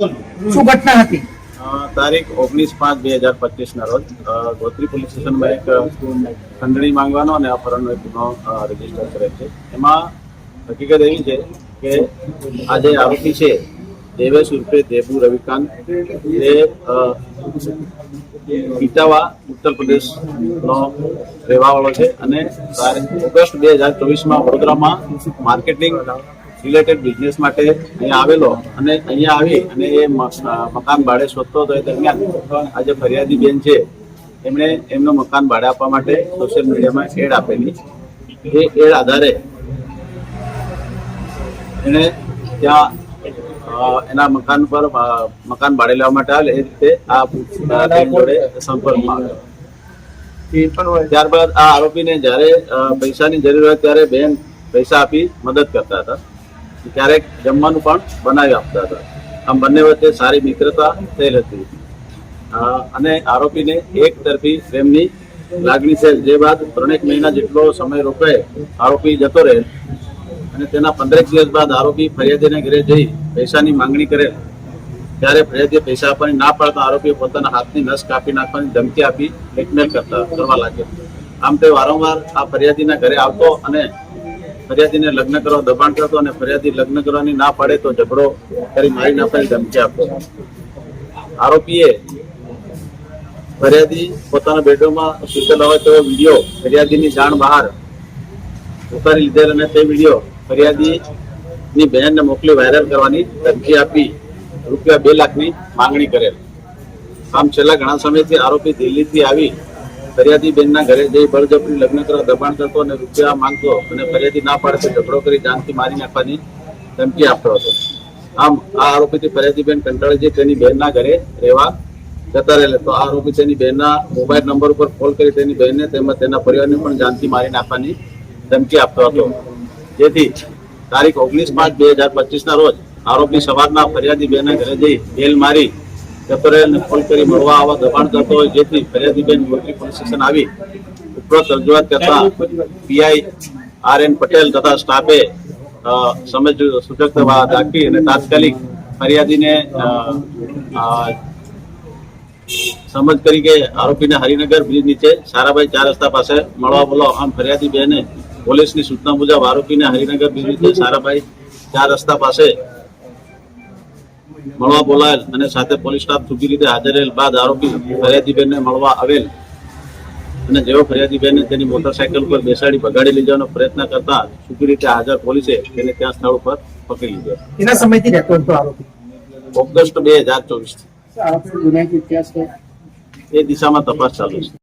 શું ઘટના હતી? તારીખ ઓગણીસ પાંચ બે હજાર પચીસ ના રોજ ગોત્રી પોલીસ સ્ટેશનમાં એક ખંડણી માંગવાનો અને અપહરણનો એક ગુનો રજિસ્ટર કરેલ છે. એમાં હકીકત એવી છે કે આ જે આરોપી છે દેવેશ ઉર્ફે દેબુ રવિકાંત તે ઇટાવા ઉત્તર પ્રદેશનો રહેવાવાળો છે અને તારીખ ઓગસ્ટ બે હજાર ચોવીસમાં વડોદરામાં માર્કેટિંગ રિલેટેડ બિઝનેસ માટે અહીંયા આવેલો અને અહીંયા આવી અને એ મકાન ભાડે શોધતો હતો એ દરમિયાન આજે ફરિયાદી બેન છે એમણે એમનું મકાન ભાડે આપવા માટે સોશિયલ મીડિયામાં એડ આપેલી. એ એડ આધારે એણે ત્યાં એના મકાન પર મકાન ભાડે લેવા માટે આવે એ રીતે આ જોડે સંપર્કમાં આવ્યો ત્યારબાદ આ આરોપીને જ્યારે પૈસાની જરૂર હોય ત્યારે બેન પૈસા આપી મદદ કરતા હતા. ક્યારેક જમવાનું પણ બનાવી આપતા હતા. આમ બંને વચ્ચે સારી મિત્રતા થયેલ હતી. અને આરોપીને એક તરફી પ્રેમની લાગણી છે. જે બાદ ત્રણેક મહિના જેટલો સમય રોકાય આરોપી જતો રહે. અને તેના પંદરેક દિવસ બાદ આરોપી ફરિયાદીને ઘરે જઈ પૈસાની માંગણી કરે. ત્યારે ફરિયાદીએ પૈસા આપવાની ના પાડતા આરોપીએ પોતાના હાથની નસ કાપી નાખવાની ધમકી આપી બ્લેકમેલ કરતા, કરવા લાગ્યો. આમ તે વારંવાર આ ફરિયાદીના ઘરે આવતો અને ફરિયાદીને લગ્ન કરવા દબાણ કરતો અને ફરિયાદી લગ્ન કરવાની ના પાડે તો ઝઘડો કરી મારી નાખવાની ધમકી આપતો આરોપીએ ફરિયાદી પોતાના બેડરૂમમાં સૂતેલો હોય તેવો વીડિયો ફરિયાદીની જાણ બહાર ઉતારી લીધેલ અને તે વીડિયો ફરિયાદીની બહેનને મોકલી વાયરલ કરવાની ધમકી આપી રૂપિયા બે લાખની માંગણી કરેલ. આમ છેલ્લા ઘણા સમયથી આરોપી દિલ્હીથી આવી ફરિયાદી બેનના ઘરે જઈ બળજબરી લગ્ન કરવા દબાણ કરતો અને રૂપિયા માંગતો અને ફરિયાદી ના પાડે ઝઘડો કરી જાનથી મારી નાખવાની ધમકી આપતો હતો. આમ આ આરોપીથી ફરિયાદી બેન કંટાળી જઈ તેની બહેનના ઘરે રહેવા જતા રહેલા તો આ આરોપી તેની બહેનના મોબાઈલ નંબર ઉપર કોલ કરી તેની બહેનને તેમજ તેના પરિવારને પણ જાનથી મારી નાખવાની ધમકી આપતો હતો. જેથી તારીખ ઓગણીસ પાંચ બે હજાર પચીસના રોજ આરોપી સવારના ફરિયાદી બેનના ઘરે જઈ બેલ મારી જતો ફોન કરી મળવા આવા દબાણ કરતો હોય, જેથી ફરિયાદીબેન પોલીસ સ્ટેશન આવી. ઉપરોક્ત રજૂઆત કરતા પીઆઈ આર એન પટેલ તથા સ્ટાફે સમજ સૂચક રાખી અને તાત્કાલિક ફરિયાદીને સમજ કરી કે આરોપીને હરિનગર બ્રિજ નીચે સારાભાઈ ચાર રસ્તા પાસે મળવા બોલો આમ ફરિયાદી બેને પોલીસની સૂચના મુજબ આરોપીને હરિનગર બ્રિજ નીચે સારાભાઈ ચાર રસ્તા પાસે મળવા બોલાયેલ અને સાથે પોલીસ સ્ટાફ ચૂકી રીતે હાજર રહેલ બાદ આરોપી ફરિયાદીબેનને મળવા આવેલ. અને જેવો ફરિયાદીબેનને તેની મોટરસાયકલ પર બેસાડી ભગાડી લઈ જવાનો પ્રયત્ન કરતા ચૂકી રીતે હાજર પોલીસે તેને ત્યાં સ્થળ ઉપર પકડી લીધો. એના સમયથી રહેતો હતો આરોપી. ઓગસ્ટ બે હજાર ચોવીસ એ દિશામાં તપાસ ચાલુ છે.